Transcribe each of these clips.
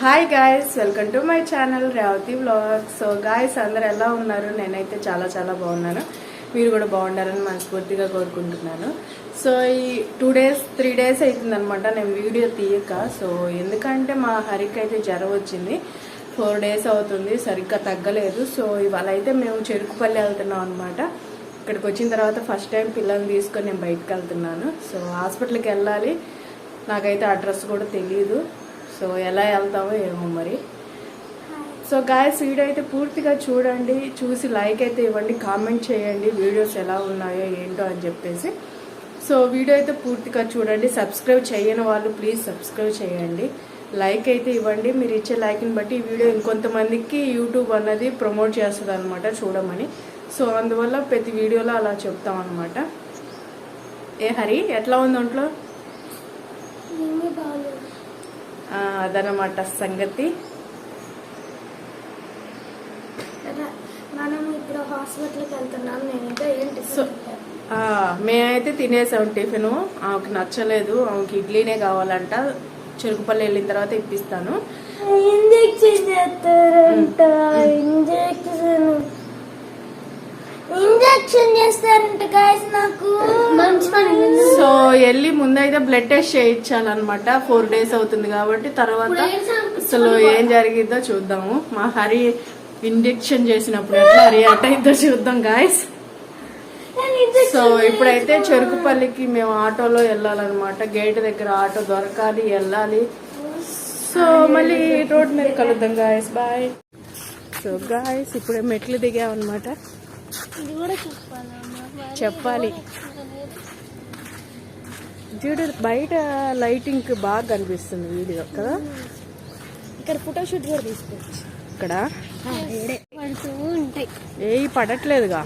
Hi guys welcome to my channel Revathi blog so guys అందరు ఎలా ఉన్నారు? నేనైతే చాలా చాలా బాగున్నాను. మీరు కూడా బాగుండాలని మనస్ఫూర్తిగా కోరుకుంటున్నాను. సో ఈ టూ డేస్ త్రీ డేస్ అవుతుందనమాట నేను వీడియో తీయక. సో ఎందుకంటే మా హరికి అయితే జ్వరం వచ్చింది. ఫోర్ డేస్ అవుతుంది సరిగ్గా తగ్గలేదు. సో ఇవాళ అయితే మేము చెరుకుపల్లి వెళ్తున్నాం అనమాట ఇక్కడికి వచ్చిన తర్వాత ఫస్ట్ టైం పిల్లల్ని తీసుకొని నేను బయటకు వెళ్తున్నాను. సో హాస్పిటల్కి వెళ్ళాలి. నాకైతే అడ్రస్ కూడా తెలియదు సో ఎలా వెళ్తామో ఏమో మరి. సో గాయస్ వీడియో అయితే పూర్తిగా చూడండి చూసి లైక్ అయితే ఇవ్వండి కామెంట్ చేయండి వీడియోస్ ఎలా ఉన్నాయో ఏంటో అని చెప్పేసి. సో వీడియో అయితే పూర్తిగా చూడండి సబ్స్క్రైబ్ చేయని వాళ్ళు ప్లీజ్ సబ్స్క్రైబ్ చేయండి. లైక్ అయితే ఇవ్వండి మీరు ఇచ్చే లైక్ని బట్టి ఈ వీడియో ఇంకొంతమందికి యూట్యూబ్ అన్నది ప్రమోట్ చేస్తుంది అనమాట చూడమని. సో అందువల్ల ప్రతి వీడియోలో అలా చెప్తాం అనమాట ఏ హరి ఎట్లా ఉంది ఒంట్లో? అదనమాట సంగతి. మనం ఇప్పుడు హాస్పిటల్కి వెళ్తున్నాం నేను ఇంకా ఏం టిఫిన్ మేమైతే తినేసాం టిఫిన్ ఆమెకి నచ్చలేదు ఆమెకి ఇడ్లీనే కావాలంట చెరుకుపల్లి వెళ్ళిన తర్వాత ఇప్పిస్తాను. ఇంజెక్షన్ చేస్తారంట ఇంజెక్షన్. ఇంజెక్షన్ చేస్తారంట గాయస్ నాకు. మంచి పని సో వెళ్ళి ముందైతే బ్లడ్ టెస్ట్ చేయించాలన్నమాట. ఫోర్ డేస్ అవుతుంది కాబట్టి తర్వాత అసలు ఏం జరిగిద్దో చూద్దాము. మా హరి ఇంజెక్షన్ చేసినప్పుడు ఎట్లా రియాక్ట్ అయిందో చూద్దాం గాయస్ సో ఇప్పుడైతే చెరుకుపల్లికి మేము ఆటోలో వెళ్ళాలన్నమాట. గేట్ దగ్గర ఆటో దొరకాలి వెళ్ళాలి. సో మళ్ళీ రోడ్ మీద కలుద్దాం గాయస్ బాయ్ సో గాయస్ ఇప్పుడే మెట్లు దిగామన్నమాట. చెప్పాలి. చెప్పాలి చూడు బయట లైటింగ్ బాగా కనిపిస్తుంది వీడియో కదా? ఇక్కడ ఫోటోషూట్ కూడా తీసుకోవచ్చు ఇక్కడ? పడుతూ ఉంటాయి. ఏ పడట్లేదుగా.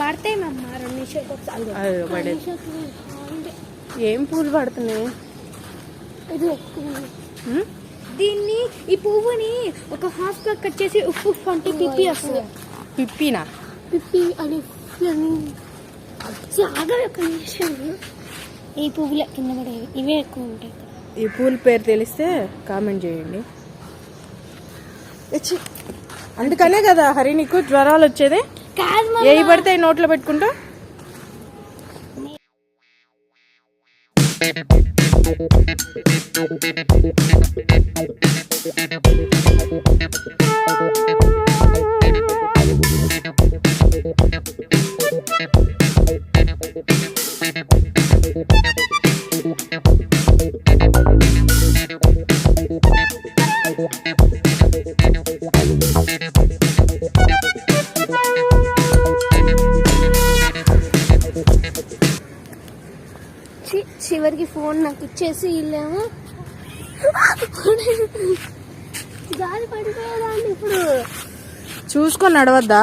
పడతాయి ఏం పూలు పడుతున్నాయి? దీన్ని ఈ పువ్వుని ఒక హాఫ్గా కట్ చేసి ఉప్పు ఉప్పు అంటే పిప్పి వస్తుంది. పిప్పినా పిప్పి అని ఈ పువ్వుల కింద పడేవి ఇవే ఎక్కువ ఉంటాయి ఈ పూల పేరు తెలిస్తే కామెంట్ చేయండి. అందుకనే కదా హరి నీకు జ్వరాలు వచ్చేది? ఏ పడితే నోట్లో పెట్టుకుంటా? చివరికి ఫోన్ నాకు ఇచ్చేసి వీళ్ళేమో. గాలి పడిపోయేదాన్ని ఇప్పుడు? చూసుకొని నడవద్దా?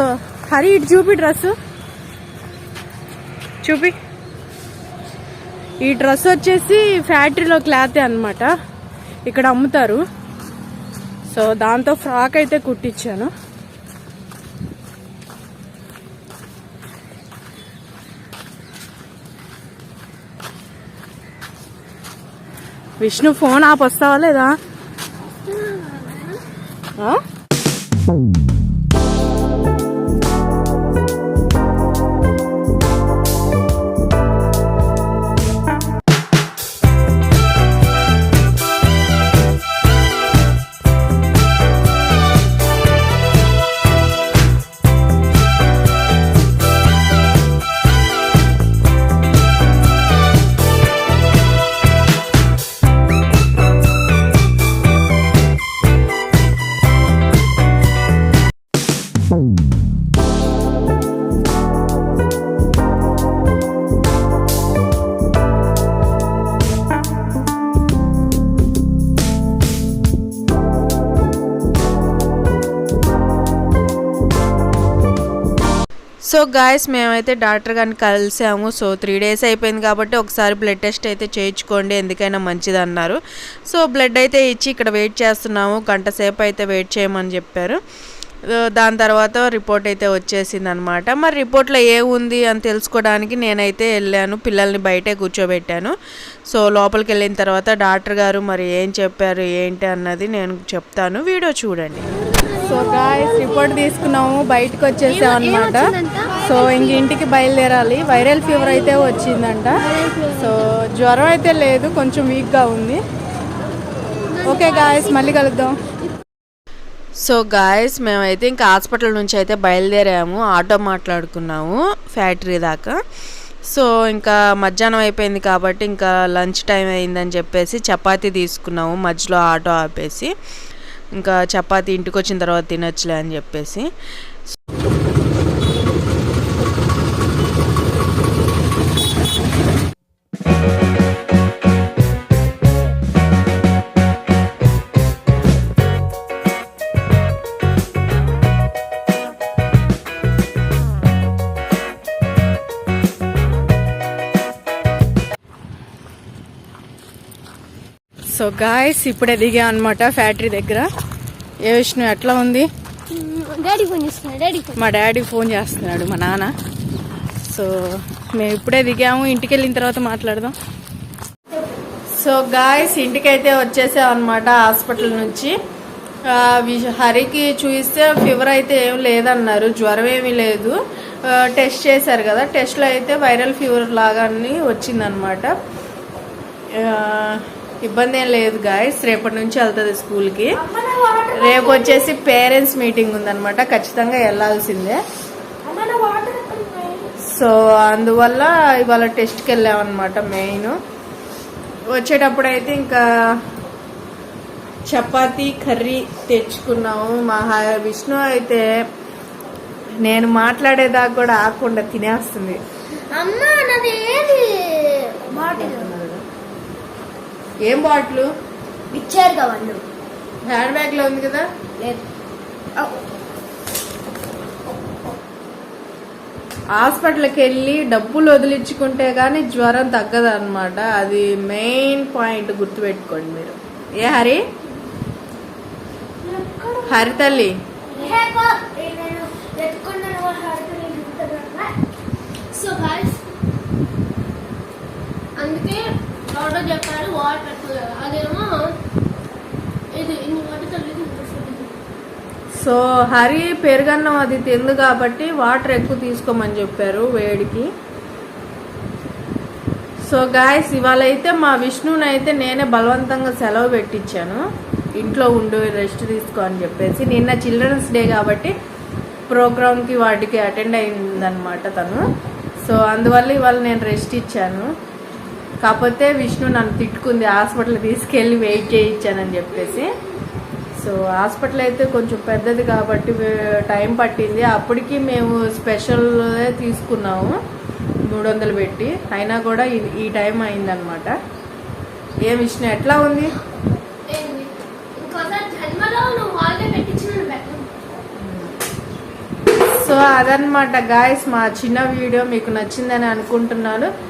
సో హరి ఇటు చూపి డ్రెస్ చూపి. ఈ డ్రెస్ వచ్చేసి ఫ్యాక్టరీలో క్లాతే అనమాట ఇక్కడ అమ్ముతారు. సో దాంతో ఫ్రాక్ అయితే కుట్టించాను విష్ణు ఫోన్ ఆపొస్తావా లేదా? సో గాయస్ మేమైతే డాక్టర్ గారిని కలిసాము. సో త్రీ డేస్ అయిపోయింది కాబట్టి ఒకసారి బ్లడ్ టెస్ట్ అయితే చేయించుకోండి. ఎందుకైనా మంచిది అన్నారు సో బ్లడ్ అయితే ఇచ్చి ఇక్కడ వెయిట్ చేస్తున్నాము. గంట సేపు అయితే వెయిట్ చేయమని చెప్పారు. దాని తర్వాత రిపోర్ట్ అయితే వచ్చేసింది అనమాట మరి రిపోర్ట్లో ఏముంది అని తెలుసుకోవడానికి నేనైతే వెళ్ళాను. పిల్లల్ని బయటే కూర్చోబెట్టాను. సో లోపలికి వెళ్ళిన తర్వాత డాక్టర్ గారు మరి ఏం చెప్పారు ఏంటి అన్నది నేను చెప్తాను. వీడియో చూడండి. సో గాయస్ రిపోర్ట్ తీసుకున్నాము. బయటకు వచ్చేసాం అనమాట సో ఇంక ఇంటికి బయలుదేరాలి. వైరల్ ఫీవర్ అయితే వచ్చిందంట. సో జ్వరం అయితే లేదు. కొంచెం వీక్గా ఉంది. ఓకే గాయస్ మళ్ళీ కలుద్దాం. సో గాయస్ మేమైతే ఇంకా హాస్పిటల్ నుంచి అయితే బయలుదేరాము. ఆటో మాట్లాడుకున్నాము ఫ్యాక్టరీ దాకా. సో ఇంకా మధ్యాహ్నం అయిపోయింది కాబట్టి ఇంకా లంచ్ టైం అయిందని చెప్పేసి చపాతీ తీసుకున్నాము. మధ్యలో ఆటో ఆపేసి. ఇంకా చపాతి ఇంటికి వచ్చిన తర్వాత తినొచ్చులే అని చెప్పేసి సో గాయస్ ఇప్పుడే దిగా అనమాట ఫ్యాక్టరీ దగ్గర. ఏ విష్ణు ఎట్లా ఉంది? డాడీ ఫోన్ చేస్తున్నా డాడీ ఫోన్. మా డాడీ ఫోన్ చేస్తున్నాడు మా నాన్న. సో మేము ఇప్పుడే దిగాము ఇంటికి వెళ్ళిన తర్వాత మాట్లాడదాం. సో గాయస్ ఇంటికైతే వచ్చేసాం అనమాట హాస్పిటల్ నుంచి. హరికి చూపిస్తే ఫీవర్ అయితే ఏం లేదన్నారు జ్వరం ఏమీ లేదు. టెస్ట్ చేశారు కదా టెస్ట్లో అయితే వైరల్ ఫీవర్ లాగానే వచ్చిందనమాట ఆ, ఇబ్బంది ఏం లేదు గాయస్ రేపటి నుంచి వెళ్తుంది స్కూల్కి రేపు వచ్చేసి పేరెంట్స్ మీటింగ్ ఉందన్నమాట. ఖచ్చితంగా వెళ్ళాల్సిందే. సో అందువల్ల ఇవాళ టెస్ట్కి వెళ్ళామన్నమాట మెయిన్ వచ్చేటప్పుడు అయితే ఇంకా చపాతీ కర్రీ తెచ్చుకున్నాము. మా విష్ణు అయితే నేను మాట్లాడేదాకా కూడా ఆకుండా తినేస్తుంది. అమ్మ నాది ఏది? బాటిల్ ఏం బాటిల్? ఇచ్చారు కదా వాళ్ళు. హ్యాండ్ బ్యాగ్లో ఉంది కదా? లేదు. హాస్పిటల్కి వెళ్ళి డబ్బులు వదిలించుకుంటే గానీ జ్వరం తగ్గదు అనమాట అది మెయిన్ పాయింట్ గుర్తుపెట్టుకోండి మీరు. ఏ హరి? హరి తల్లి సో గాయస్ అందుకే ఆర్డర్ చెప్పారు వాటర్ అదేమో ఇది ఇన్ని వాటర్ సో హరి పెరుగన్నం అది తిందు కాబట్టి వాటర్ ఎక్కువ తీసుకోమని చెప్పారు వేడికి. సో గాయస్ ఇవాళ అయితే మా విష్ణుని అయితే నేనే బలవంతంగా సెలవు పెట్టించాను. ఇంట్లో ఉండు రెస్ట్ తీసుకో అని చెప్పేసి. నిన్న చిల్డ్రన్స్ డే కాబట్టి ప్రోగ్రామ్కి వాటికి అటెండ్ అయిందనమాట తను. సో అందువల్ల ఇవాళ నేను రెస్ట్ ఇచ్చాను. కాకపోతే విష్ణు నన్ను తిట్టుకుంది హాస్పిటల్ తీసుకెళ్ళి వెయిట్ చేయించానని చెప్పేసి. సో హాస్పిటల్ అయితే కొంచెం పెద్దది కాబట్టి టైం పట్టింది. అప్పటికి మేము స్పెషల్ తీసుకున్నాము మూడు వందలు పెట్టి. అయినా కూడా ఈ- టైం అయిందనమాట. ఏం విష్ణు ఎట్లా ఉంది? సో అదనమాట గాయస్ మా చిన్న వీడియో మీకు నచ్చిందని అనుకుంటున్నాను.